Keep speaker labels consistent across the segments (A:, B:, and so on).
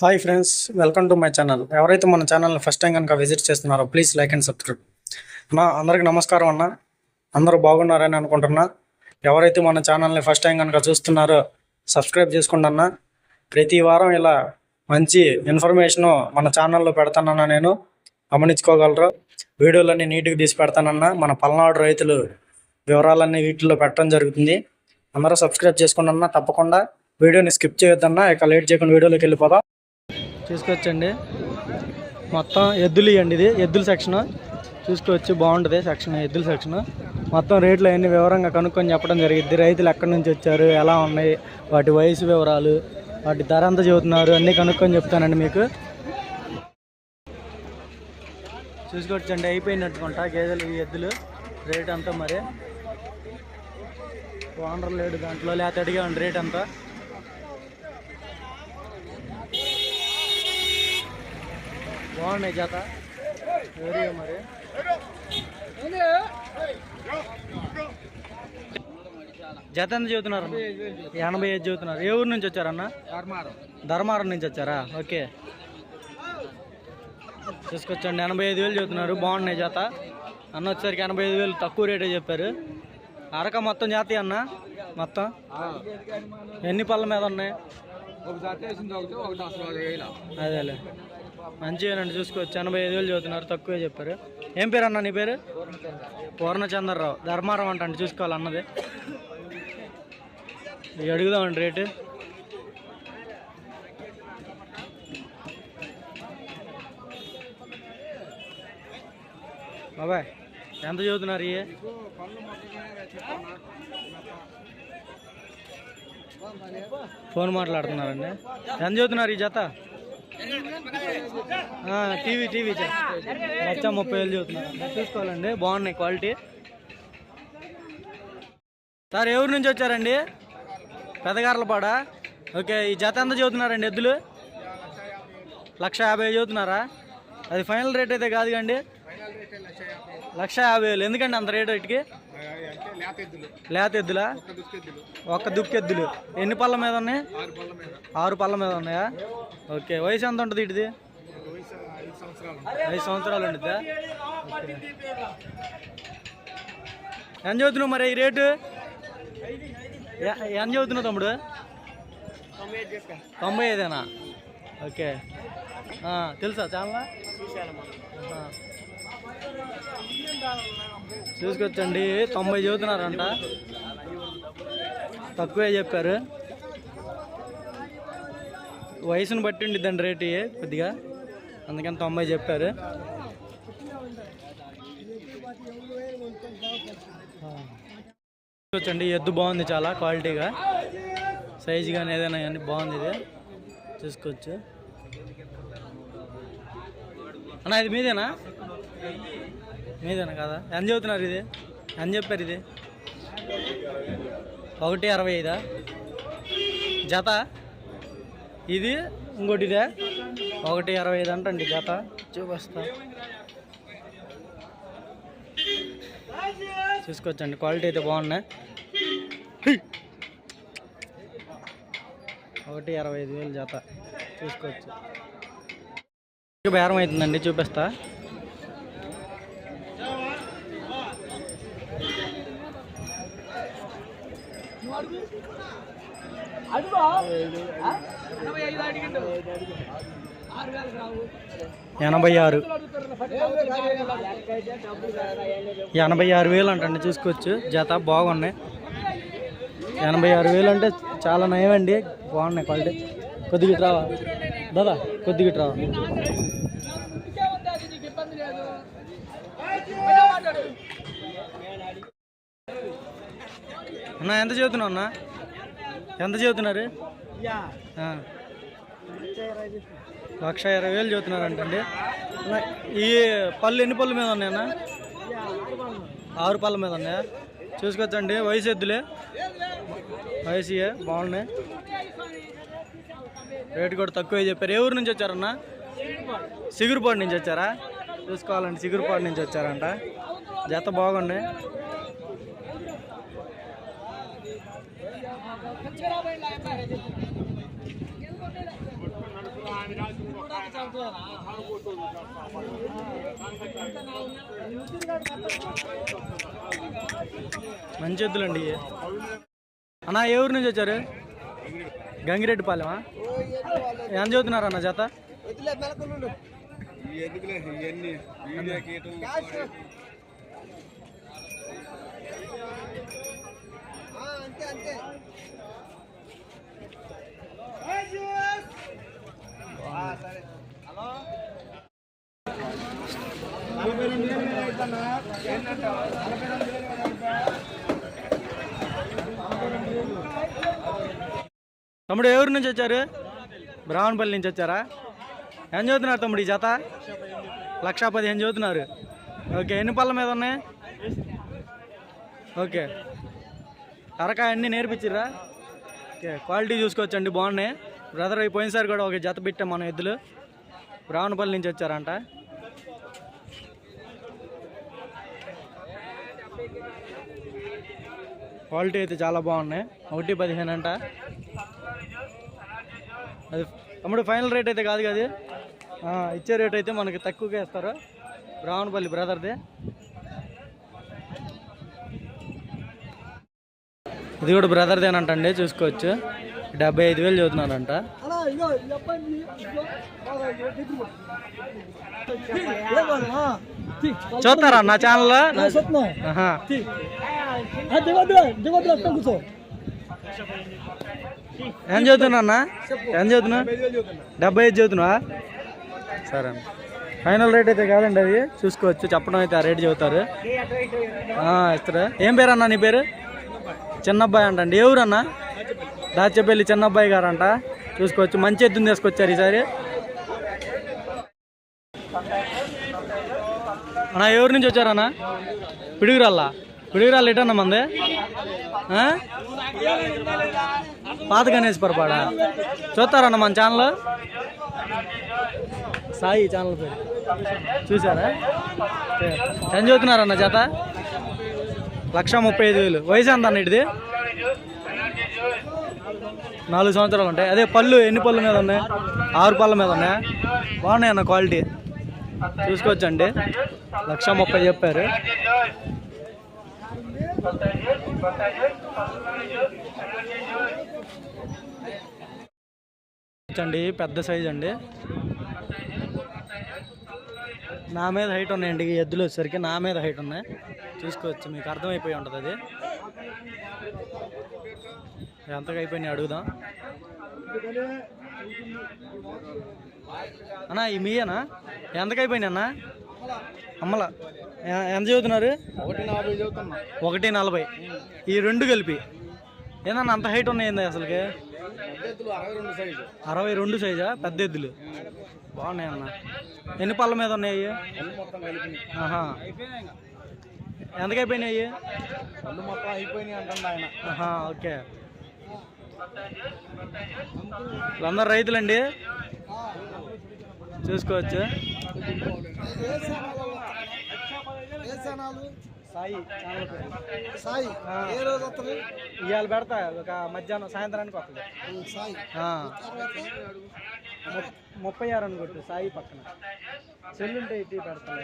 A: Hi friends welcome to my channel. ఎవరైతే మన ఛానల్ని ఫస్ట్ టైం కనుక విజిట్ చేస్తున్నారో ప్లీజ్ లైక్ అండ్ సబ్స్క్రైబ్. నా అందరికి నమస్కారం అన్న. అందరూ బాగున్నారని అనుకుంటున్నా. ఎవరైతే మన ఛానల్ని ఫస్ట్ టైం కనుక చూస్తున్నారో సబ్స్క్రైబ్ చేసుకోండి అన్న. ప్రతి వారం ఇలా మంచి ఇన్ఫర్మేషను మన ఛానల్లో పెడతానన్న నేను. గమనించుకోగలరు. వీడియోలన్నీ నీట్గా తీసి పెడతానన్న. మన పల్నాడు రైతులు వివరాలన్నీ వీటిల్లో పెట్టడం జరుగుతుంది. అందరూ సబ్స్క్రైబ్ చేసుకోండి అన్న తప్పకుండా. వీడియోని స్కిప్ చేయొద్దన్నా ఇక లేట్ చేయకుండా వీడియోలోకి వెళ్ళిపోదాం. చూసుకోవచ్చండి మొత్తం ఎద్దులు ఇవ్వండి ఇది. ఎద్దుల సెక్షన్ చూసుకోవచ్చు బాగుంటుంది సెక్షన్ ఎద్దుల సెక్షన్ మొత్తం రేట్లు అన్ని వివరంగా కనుక్కొని చెప్పడం జరిగింది రైతులు ఎక్కడి నుంచి వచ్చారు ఎలా ఉన్నాయి వాటి వయసు వివరాలు వాటి ధర ఎంత చెబుతున్నారు అన్నీ కనుక్కొని చెప్తానండి మీకు. చూసుకోవచ్చండి అయిపోయినట్టుకుంటా గేదెలు ఈ ఎద్దులు. రేట్ అంతా మరి. ఓనర్ లేడు దాంట్లో లేకపోతే అడిగామండి రేట్ అంతా. బాగున్నాయి జత. ఎవరియో మరి? జత ఎంత చెబుతున్నారు? ఎనభై ఐదు చెబుతున్నారు. ఏ ఊరు నుంచి వచ్చారన్న? ధర్మారం. నుంచి వచ్చారా? ఓకే. తీసుకొచ్చండి. ఎనభై ఐదు వేలు చెబుతున్నారు. బాగున్నాయి జత. అన్న వచ్చేసరికి ఎనభై ఐదు వేలు తక్కువ రేటే చెప్పారు. అరక మొత్తం జాతి అన్న? మొత్తం? ఎన్ని పళ్ళ మీద ఉన్నాయి? అదేలే. మంచిగానండి చూసుకోవచ్చు. ఎనభై ఐదు వేలు చదువుతున్నారు తక్కువే చెప్పారు. ఏం పేరు అన్న నీ పేరు? పూర్ణచంద్రరావు. ధర్మారం అంటండి చూసుకోవాలి అన్నది అడుగుదామండి రేటు. బాబాయ్ ఎంత చదువుతున్నారు ఇవి ఫోన్ మాట్లాడుతున్నారండి. ఎంత చదువుతున్నారు ఈ జత? టీవీ టీవీ లక్ష ముప్పై వేలు చూస్తున్నారు చూసుకోవాలండి బాగున్నాయి క్వాలిటీ. సార్ ఎవరి నుంచి వచ్చారండి? పెదగార్లపాడ? ఓకే ఈ జత ఎంత చదువుతున్నారండి ఎద్దులు? లక్ష యాభై చదువుతున్నారా? అది ఫైనల్ రేట్ అయితే కాదు కండి లక్ష యాభై వేలు. ఎందుకండి అంత రేట్ రేటుకి?
B: లేత ఎద్దులు.
A: ఒక్క దుక్కెద్దులు ఎన్ని పళ్ళ మీద ఉన్నాయి?
B: ఆరు పళ్ళ మీద.
A: ఉన్నాయా? ఓకే. వయసు ఎంత ఉంటుంది ఇటుది?
B: ఐదు సంవత్సరాలు
A: ఉండిద్దా? ఎంత చదువుతున్నావు మరి? ఈ రేటు? ఎంత చదువుతున్నావు తమ్ముడు? తొంభై ఐదేనా? ఓకే. తెలుసా చాలా చూసుకొచ్చండి తొంభై చదువుతున్నారంట. తక్కువే చెప్పారు. వయసును బట్టి ఉండిద్దండి రేటు కొద్దిగా. అందుకని తొంభై చెప్పారు. చూసుకోవచ్చండి ఎద్దు బాగుంది చాలా క్వాలిటీగా. సైజు కానీ ఏదైనా కానీ బాగుంది ఇది. చూసుకోవచ్చు. అన్న ఇది మీదేనా? మీదేనా కదా? ఎంత చెబుతున్నారు ఇది? ఎంత చెప్పారు ఇది? ఒకటి అరవై ఐదా? జత? ఇది ఇంకోటి ఇదే ఒకటి అరవై ఐదు అంటండి జత. చూపిస్తా. చూసుకోవచ్చండి. క్వాలిటీ అయితే బాగున్నాయి. ఒకటి అరవై ఐదు వేలు జత. చూసుకోవచ్చు. బేరం అవుతుందండి చూపిస్తా. ఎనభై ఆరు ఎనభై ఆరు. వేలు అంటండి చూసుకోవచ్చు. జత బాగున్నాయి. ఎనభై ఆరు వేలు అంటే చాలా నయమండి. బాగున్నాయి క్వాలిటీ. కొద్దిగా రావా? దాదా కొద్దిగా రావా? అన్న ఎంత చదువుతున్నావు అన్న? ఎంత చదువుతున్నారు. లక్ష ఇరవై వేలు చదువుతున్నారు ఈ పళ్ళు ఎన్ని పళ్ళు మీద ఉన్నాయన్న? ఆరు పళ్ళ మీద ఉన్నాయా? చూసుకోవచ్చండి వయసు ఎద్దులే. వయసు బాగున్నాయి. రేటు కూడా తక్కువే చెప్పారు. ఏ ఊరు నుంచి వచ్చారన్న? సిగురుపాడు నుంచి వచ్చారా? చూసుకోవాలండి సిగురుపాడు నుంచి వచ్చారంట. జత బాగున్నాయి మంచి ఎద్దులండి అన్నా ఏ ఊరు నుంచి వచ్చారు? గంగిరెడ్డిపాలెమా? ఎంత చదువుతున్నారు అన్న జత? తమ్ముడు ఎవరి నుంచి వచ్చారు? బ్రాహ్మణపల్లి నుంచి వచ్చారా? ఏం చదువుతున్నారు తమ్ముడు ఈ జత? లక్షా పదిహేను చదువుతున్నారు? ఓకే ఎన్ని పళ్ళ మీద ఉన్నాయి? ఓకే. అరకాయ అన్నీ నేర్పించిర్రా? ఓకే క్వాలిటీ చూసుకోవచ్చండి బాగున్నాయి. బ్రదర్ పోయినసారి కూడా ఒక జత పెట్టాం మన ఎద్దులు. రావణపల్లి నుంచి వచ్చారంట. క్వాలిటీ అయితే చాలా బాగున్నాయి. ఒకటి పదిహేను అంట. అది తమ్ముడు ఫైనల్ రేట్ అయితే కాదు కదా ఇచ్చే రేట్ అయితే మనకి తక్కువగా ఇస్తారు. రావణపల్లి బ్రదర్ది. ఇది కూడా బ్రదర్దేనంటండి చూసుకోవచ్చు. డెబ్బై ఐదు వేలు చదువుతున్నారంట. చూస్తారా నా ఛానల్లో. ఏం చదువుతున్నా అన్న? ఏం చదువుతున్నా డెబ్బై ఐదు చదువుతున్నా సరే అన్న. ఫైనల్ రేట్ అయితే కాదండి అది. చూసుకోవచ్చు చెప్పడం అయితే ఆ రేట్ చెబుతారు. ఆ, ఇస్తారా? ఏం పేరు అన్న నీ పేరు? చిన్నబ్బాయి అంటండి. ఏ ఊరు అన్న దాచేపల్లి చిన్నబ్బాయి గారు అంట చూసుకోవచ్చు. మంచి ఎద్దుని తీసుకొచ్చారు ఈసారి. అన్న ఎవరి నుంచి వచ్చారన్న? పిడుగురాళ్ళ? పిడుగురాళ్ళు ఎటన్నా మంది? పాత గణేష్ పొరపాడా? చూస్తారన్న మన ఛానల్ సాయి ఛానల్ పేరు. చూసారా? ఓకే. ఏం చదువుతున్నారన్న లక్ష ముప్పై ఐదు వేలు. వయసు ఎంత అన్న ఇటుది? నాలుగు సంవత్సరాలు ఉంటాయి. అదే పళ్ళు ఎన్ని పళ్ళ మీద ఉన్నాయి? ఆరు పళ్ళ మీద ఉన్నాయా. బాగున్నాయి అన్న క్వాలిటీ. చూసుకోవచ్చండి. లక్ష ముప్పై చెప్పారు. అండి పెద్ద సైజ్ అండి. నా మీద హైట్ ఉన్నాయండి ఎద్దులు వచ్చేసరికి. నా మీద హైట్ ఉన్నాయి. చూసుకోవచ్చు. మీకు అర్థమైపోయి ఉంటుంది అది. ఎంతగా అయిపోయినాయి అడుగుదాం. అన్నా ఈ మీయేనా? ఎంతకు అయిపోయినాయి అన్న? అమ్మల ఎంత చదువుతున్నారు?
B: ఒకటి నలభై
A: ఈ రెండు కలిపి. ఏందన్న అంత హైట్ ఉన్నాయి అసలుకి?
B: అరవై రెండు సైజు.
A: పెద్ద ఎద్దులు బాగున్నాయి అన్న. ఎన్ని పళ్ళ మీద ఉన్నాయి ఆహా. ఎంతకైపోయినాయి ఓకే. వీళ్ళందరూ రైతులండి. చూసుకోవచ్చు. సాయి.
C: సాయి. ఏ రోజు వస్తుంది?
A: ఇవాళ పెడతా ఒక మధ్యాహ్నం సాయంత్రానికి వస్తుంది.
C: సాయి.
A: ఆ. ముప్- ముప్పై ఆరు అనుకోట్టు సాయి పక్కన. చెల్లుంటే ఇటు పెడతాను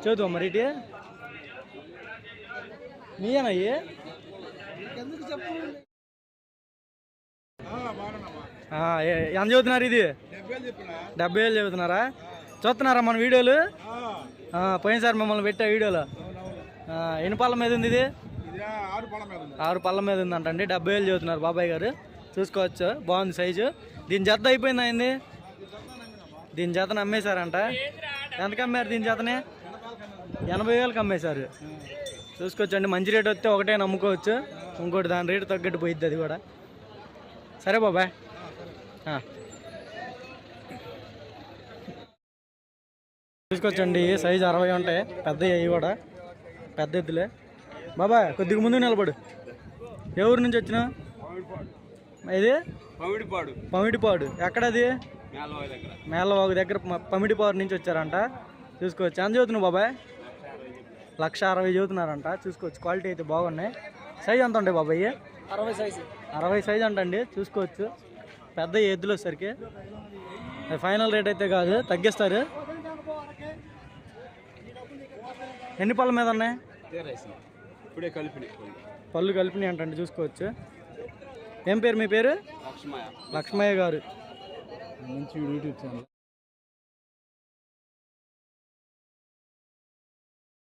A: చదువు మరి ఇటు. ఎంత చదువుతున్నారు ఇది?
B: డెబ్బై
A: వేలు చదువుతున్నారా? చూస్తున్నారా మన వీడియోలు? ఆ, పోయినసారి మిమ్మల్ని పెట్టా వీడియోలో. ఆ, ఎన్ని పళ్ళ మీద ఉంది ఇది?
B: ఇది ఆరు పళ్ళ మీద ఉంది.
A: ఆరు పళ్ళ మీద ఉందంటండి. డెబ్బై వేలు చదువుతున్నారు బాబాయ్ గారు. చూసుకోవచ్చు. బాగుంది సైజు. దీని జత అయిపోయింది అయింది? దీని జతను అమ్మేశారంట ఎంతకు అమ్మారు దీని జతనే? ఎనభై వేలకు అమ్మేశారు చూసుకోవచ్చండి. మంచి రేట్ వస్తే ఒకటే నమ్ముకోవచ్చు. ఇంకోటి దాని రేటు తగ్గట్టు పోయిద్ది అది కూడా. సరే బాబాయ్. చూసుకోవచ్చండి. సైజు అరవై ఉంటాయి. పెద్ద అవి కూడా. పెద్ద ఎద్దులే. బాబాయ్ కొద్దిగా ముందు నిలబడు. ఏ ఊరు నుంచి వచ్చినా? ఇది
B: పమిడిపాడు.
A: పమిడిపాడు. ఎక్కడది?
B: మేలవాయి దగ్గర.
A: పమిడిపాడు నుంచి వచ్చారంట. చూసుకోవచ్చు. ఎంత చదువుతున్నావు బాబాయ్? లక్ష అరవై చదువుతున్నారంట. చూసుకోవచ్చు. క్వాలిటీ అయితే బాగున్నాయి. సైజ్ ఎంత ఉంటాయి బాబాయ్?
C: అరవై సైజు
A: అరవై సైజ్ అంటండి. చూసుకోవచ్చు. పెద్ద ఎద్దులు వచ్చేసరికి. ఫైనల్ రేట్ అయితే కాదు. తగ్గిస్తారు. ఎన్ని పళ్ళ మీద ఉన్నాయి?
B: ఇప్పుడే కలిపినాయి.
A: పళ్ళు కలిపినాయి అంటండి. చూసుకోవచ్చు. ఏం పేరు మీ పేరు?
B: లక్ష్మయ్య.
A: లక్ష్మయ్య గారు.
C: మంచి యూట్యూబ్ ఛానల్.